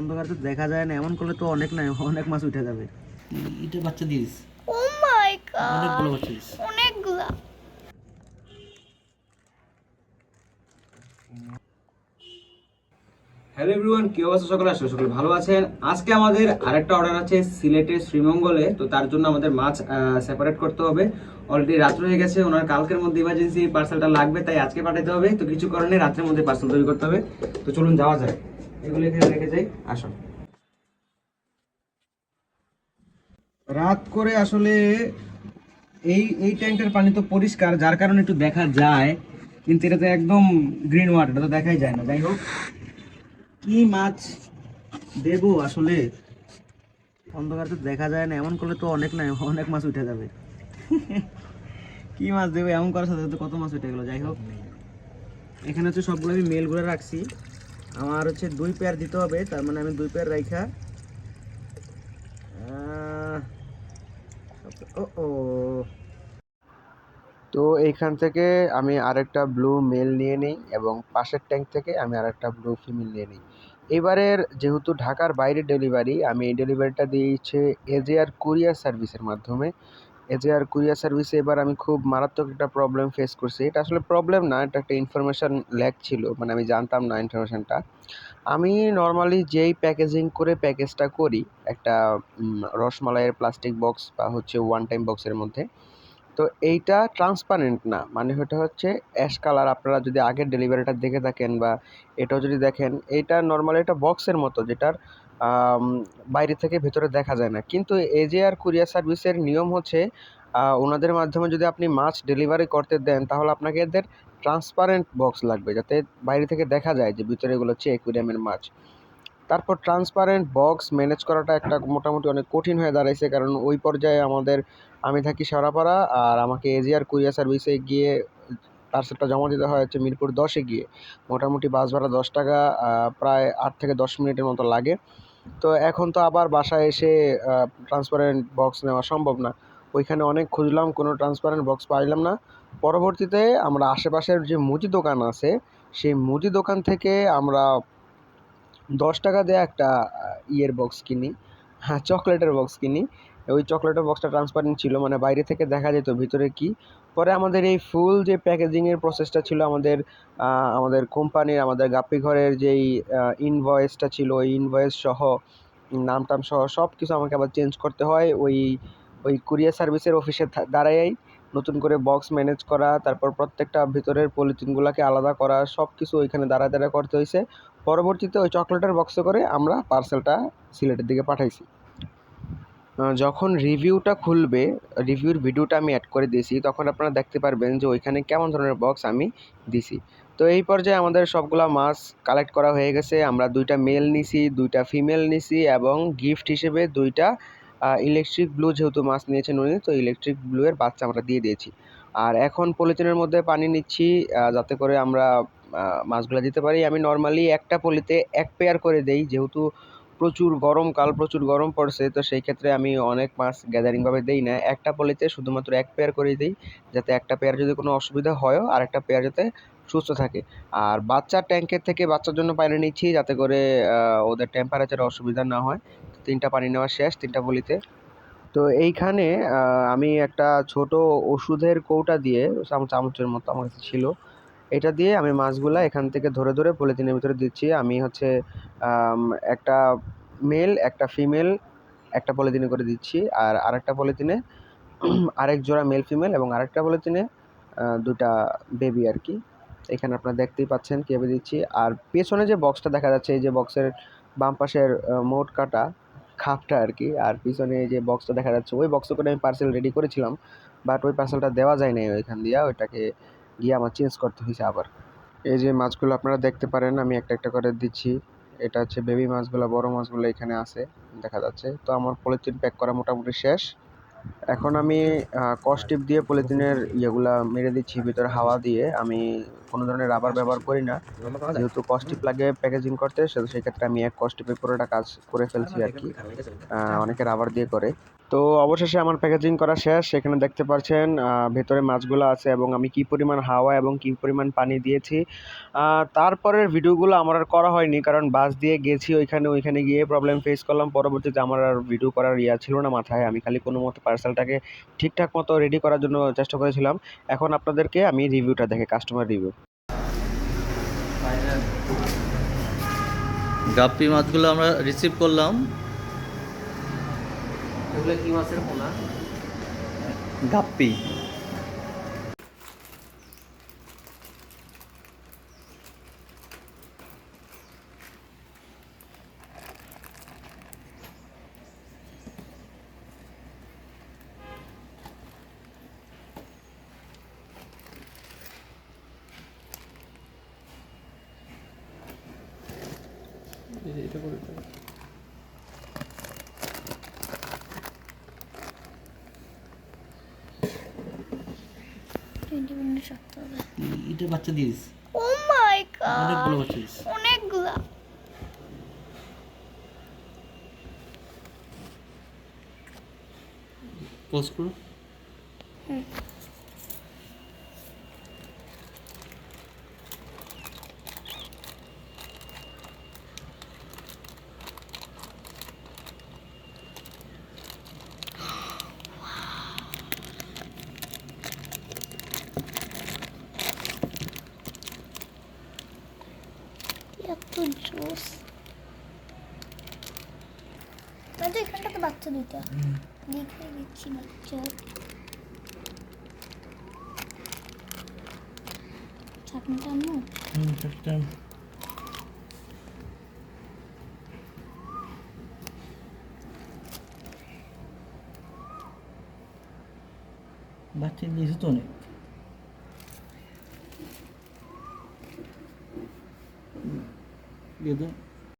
অন্ধকার তো দেখা যায় না এমন করলে তো অনেক না অনেক মাছ উঠে যাবে। এটা বাচ্চা দিস। ও মাই গড অনেকগুলো বাচ্চা দিস। অনেকগুলা। হ্যালো এভরিওয়ান কি অবস্থা সকলে? আসলে সকলে ভালো আছেন। আজকে আমাদের আরেকটা অর্ডার আছে সিলেটের শ্রীমঙ্গলে তো তার জন্য আমাদের মাছ সেপারেট করতে হবে। অলরেডি রাত্র হয়ে গেছে ওনার কালকের মধ্যে ইমার্জেন্সি পার্সেলটা লাগবে তাই আজকে পাঠাতে হবে। তো কিছু কারণে রাত্রের মধ্যে পার্সেল তৈরি করতে হবে। তো চলুন যাওয়া যায় এগুলো এখানে রেখে যাই, আসুন। রাত করে আসলে এই এই ট্যাঙ্কের পানি তো পরিষ্কার, যার কারণে একটু দেখা যায়, কিন্তু এটা তো একদম গ্রিন ওয়াটার এটা তো দেখাই যায় না। যাই হোক, কি মাছ দেবো আসলে? অন্ধকার তো দেখা যায় না, এমন করলে তো অনেক না, অনেক মাছ উঠে যাবে। কি মাছ দেবো, এমন করার সাথে সাথে কত মাছ উঠে গেলো, যাই হোক। এখানে হচ্ছে সবগুলো আমি মেলগুলো রাখছি। আমার হচ্ছে দুই পেয়ার দিতে হবে, তার মানে আমি দুই পেয়ার রাইখা। ও তো এইখান থেকে আমি আরেকটা ব্লু মেল নিয়ে নিই এবং পাশের ট্যাঙ্ক থেকে আমি আরেকটা ব্লু ফিমেল নিয়ে নিই। এবারের যেহেতু ঢাকার বাইরে ডেলিভারি আমি এই ডেলিভারিটা দিয়েছি এজেআর কুরিয়ার সার্ভিসের মাধ্যমে। এজেআর কুরিয়ার সার্ভিসে এবার আমি খুব মারাত্মক একটা প্রবলেম ফেস করছি। এটা আসলে প্রবলেম না, এটা একটা ইনফরমেশান ল্যাক ছিল মানে আমি জানতাম না ইনফরমেশানটা আমি নর্মালি যেই প্যাকেজিং করে প্যাকেজটা করি, একটা রসমালাইয়ের প্লাস্টিক বক্স বা হচ্ছে ওয়ান টাইম বক্সের মধ্যে তো এইটা ট্রান্সপারেন্ট না। মানে ওটা হচ্ছে অ্যাশ কালার আপনারা যদি আগের ডেলিভারিটা দেখে থাকেন বা এটাও যদি দেখেন, এইটা নর্মালি এটা বক্সের মতো যেটার বাইরে থেকে ভেতরে দেখা যায় না। কিন্তু এজেআর কুরিয়ার সার্ভিসের নিয়ম হচ্ছে ওনাদের মাধ্যমে যদি আপনি মাছ ডেলিভারি করতে দেন, তাহলে আপনাকে এদের ট্রান্সপারেন্ট বক্স লাগবে। যাতে বাইরে থেকে দেখা যায় যে ভিতরে এগুলো হচ্ছে অ্যাকুরিয়ামের মাছ। তারপর ট্রান্সপারেন্ট বক্স ম্যানেজ করাটা একটা মোটামুটি অনেক কঠিন হয়ে দাঁড়াইছে, কারণ ওই পর্যায়ে আমাদের, আমি থাকি সারাপাড়া, আর আমাকে এজিআর কুরিয়ার সার্ভিসে গিয়ে পার্সেলটা জমা দিতে হয় হচ্ছে মিরপুর দশে গিয়ে। মোটামুটি বাস ভাড়া দশ টাকা প্রায় আট থেকে দশ মিনিটের মতো লাগে। তো এখন তো আবার বাসায় এসে ট্রান্সপারেন্ট বক্স নেওয়া সম্ভব না। ওইখানে অনেক খুঁজলাম, কোনো ট্রান্সপারেন্ট বক্স পাইলাম না। পরবর্তীতে আমরা আশেপাশের যে মুদি দোকান আছে, সেই মুদি দোকান থেকে আমরা দশ টাকা দিয়ে একটা ইয়ের বক্স কিনি। হ্যাঁ চকলেটের বক্স কিনি। ওই চকলেটের বক্সটা ট্রান্সপারেন্ট ছিল মানে বাইরে থেকে দেখা যেত ভিতরে কি। পরে আমাদের এই ফুল যে প্যাকেজিংয়ের প্রসেসটা ছিল, আমাদের আমাদের কোম্পানির আমাদের গাপ্পি ঘরের যেই ইনভয়েসটা ছিল, ওই ইনভয়েস সহ, নাম টাম সহ সব কিছু আমাকে আবার চেঞ্জ করতে হয়। ওই ওই কুরিয়ার সার্ভিসের অফিসে দাঁড়াই নতুন করে বক্স ম্যানেজ করা, তারপর প্রত্যেকটা ভিতরের পলিথিনগুলোকে আলাদা করা সব কিছু ওইখানে দাঁড়ায় দাঁড়ায় করতে হয়েছে। পরবর্তীতে ওই চকলেটের বক্সে করে আমরা পার্সেলটা সিলেটের দিকে পাঠাইছি। যখন রিভিউটা খুলবে রিভিউর ভিডিওটা আমি অ্যাড করে দিয়েছি, তখন আপনারা দেখতে পারবেন যে ওইখানে কেমন ধরনের বক্স আমি দিছি। তো এই পর্যায়ে আমাদের সবগুলা মাছ কালেক্ট করা হয়ে গেছে, আমরা দুইটা মেল নিছি, দুইটা ফিমেল নিছি এবং গিফট হিসেবে দুইটা ইলেকট্রিক ব্লু যেহেতু মাছ নিয়েছেন উনি, তো ইলেকট্রিক ব্লু এর বাচ্চা আমরা দিয়ে দিয়েছি। আর এখন পলিথিনের মধ্যে পানি নিচ্ছি যাতে করে আমরা মাছগুলো দিতে পারি। আমি নর্মালি একটা পলিতে এক পেয়ার করে দেই, যেহেতু প্রচুর গরমকাল প্রচুর গরম পড়ছে, তো সেই ক্ষেত্রে আমি অনেক মাছ গ্যাদারিংভাবে দেই না। একটা পলিতে শুধুমাত্র এক পেয়ার করেই দিই, যাতে একটা পেয়ার যদি কোনো অসুবিধা হয়ও, আর একটা পেয়ার যাতে সুস্থ থাকে। আর বাচ্চার ট্যাঙ্কের থেকে বাচ্চার জন্য পানি নিচ্ছি, যাতে করে ওদের টেম্পারেচার অসুবিধা না হয়। তিনটা পানি নেওয়া শেষ, তিনটা পলিতে তো এইখানে আমি একটা ছোট ওষুধের কৌটা দিয়ে, চাম- চামচের মতো আমার কাছে ছিল, এটা দিয়ে আমি মাছগুলা এখান থেকে ধরে ধরে পলিথিনের ভিতরে দিচ্ছি। আমি হচ্ছে একটা মেল, একটা ফিমেল, একটা পলিথিনে করে দিচ্ছি। আর আরেকটা পলিথিনে, আরেক জোড়া মেল ফিমেল এবং আরেকটা পলিথিনে দুটা বেবি আর কি। এখানে আপনারা দেখতেই পাচ্ছেন কীভাবে দিচ্ছি। আর পেছনে যে বক্সটা দেখা যাচ্ছে, এই যে বক্সের বাম পাশের মোট কাটা খাপটা আর কি আর পিছনে যে বক্সটা দেখা যাচ্ছে, ওই বক্সে করে আমি পার্সেল রেডি করেছিলাম বাট ওই পার্সেলটা দেওয়া যায় নাই ওইখান দিয়ে, ওইটাকে গিয়ে আমার চেঞ্জ করতে হয়েছে আবার। এই যে মাছগুলো আপনারা দেখতে পারেন, আমি একটা একটা করে দিচ্ছি। এটা হচ্ছে বেবি মাছগুলো, বড় মাছগুলো এখানে আছে, দেখা যাচ্ছে। তো আমার পলিথিন প্যাক করা মোটামুটি শেষ। এখন আমি কস্টিপ দিয়ে পলিথিনের ইয়েগুলা মেরে দিচ্ছি, ভিতরে হাওয়া দিয়ে। আমি কোনো ধরনের রাবার ব্যবহার করি না। যেহেতু কস্টিপ লাগে প্যাকেজিং করতে সেই সেক্ষেত্রে আমি এক কস্টিপে পুরোটা কাজ করে ফেলছি আর কি। অনেকে রাবার দিয়ে করে। তো অবশেষে আমার প্যাকেজিং করা শেষ। সেখানে দেখতে পাচ্ছেন ভেতরে মাছগুলো আছে এবং আমি কি পরিমাণ হাওয়া এবং কি পরিমাণ পানি দিয়েছি। তারপরের ভিডিওগুলো আমার আর করা হয়নি, কারণ বাস দিয়ে গেছি ওইখানে ওইখানে গিয়ে প্রবলেম ফেস করলাম। পরবর্তীতে আমার আর ভিডিও করার ইয়া ছিল না মাথায়। আমি খালি কোনো মতো পার্সেলটাকে ঠিকঠাক মতো রেডি করার জন্য চেষ্টা করেছিলাম। এখন আপনাদেরকে আমি রিভিউটা দেখে কাস্টমার রিভিউ গাপ্পি মাছগুলো আমরা রিসিভ করলাম। এগুলো কি মাছের পোনা গাপ্পি টোয়েন্টি মিনিট হবে। এটা বাচ্চা দিয়ে দিস। ও মাই অনেকগুলো বাচ্চা অনেকগুলা। পোস্ট করো। এত তো এখানটাতে বাচ্চা দুইটা। লিখে দিচ্ছি বাচ্চা চাটনিটা আনব হুম বাচ্চা দিয়েছে তো অনেক। দিয়ে